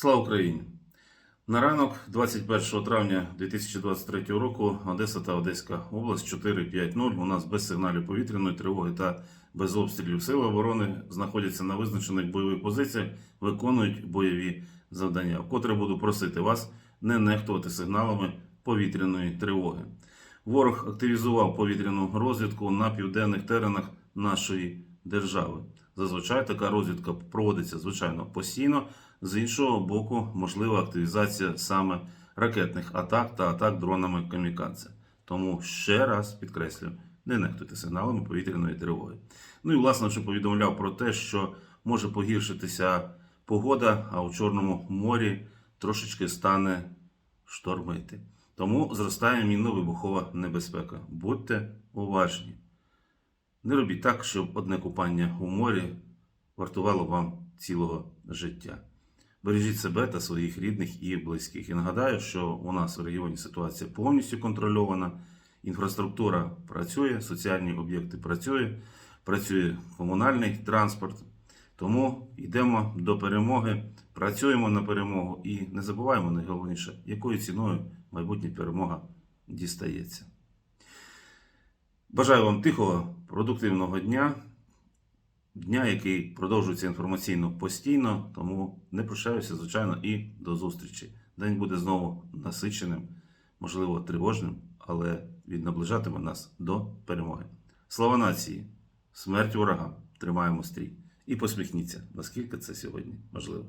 Слава Україні! На ранок 21 травня 2023 року Одеса та Одеська область 4-5-0. У нас без сигналів повітряної тривоги та без обстрілів сили оборони знаходяться на визначених бойових позиціях, виконують бойові завдання. Вкотре буду просити вас не нехтувати сигналами повітряної тривоги. Ворог активізував повітряну розвідку на південних теренах нашої держави. Зазвичай така розвідка проводиться звичайно постійно. З іншого боку, можлива активізація саме ракетних атак та атак дронами камікадзе. Тому ще раз підкреслюю, не нехтуйте сигналами повітряної тривоги. Ну і власне, що повідомляв про те, що може погіршитися погода, а у Чорному морі трошечки стане штормити. Тому зростає мінно-вибухова небезпека. Будьте уважні. Не робіть так, щоб одне купання у морі вартувало вам цілого життя. Бережіть себе та своїх рідних і близьких. І нагадаю, що у нас в регіоні ситуація повністю контрольована. Інфраструктура працює, соціальні об'єкти працюють, працює комунальний транспорт. Тому йдемо до перемоги, працюємо на перемогу і не забуваємо найголовніше, якою ціною майбутня перемога дістається. Бажаю вам тихого, продуктивного дня, дня, який продовжується інформаційно постійно, тому не прощаюся, звичайно, і до зустрічі. День буде знову насиченим, можливо, тривожним, але він наближатиме нас до перемоги. Слава нації! Смерть ворогам! Тримаємо стрій! І посміхніться, наскільки це сьогодні можливо.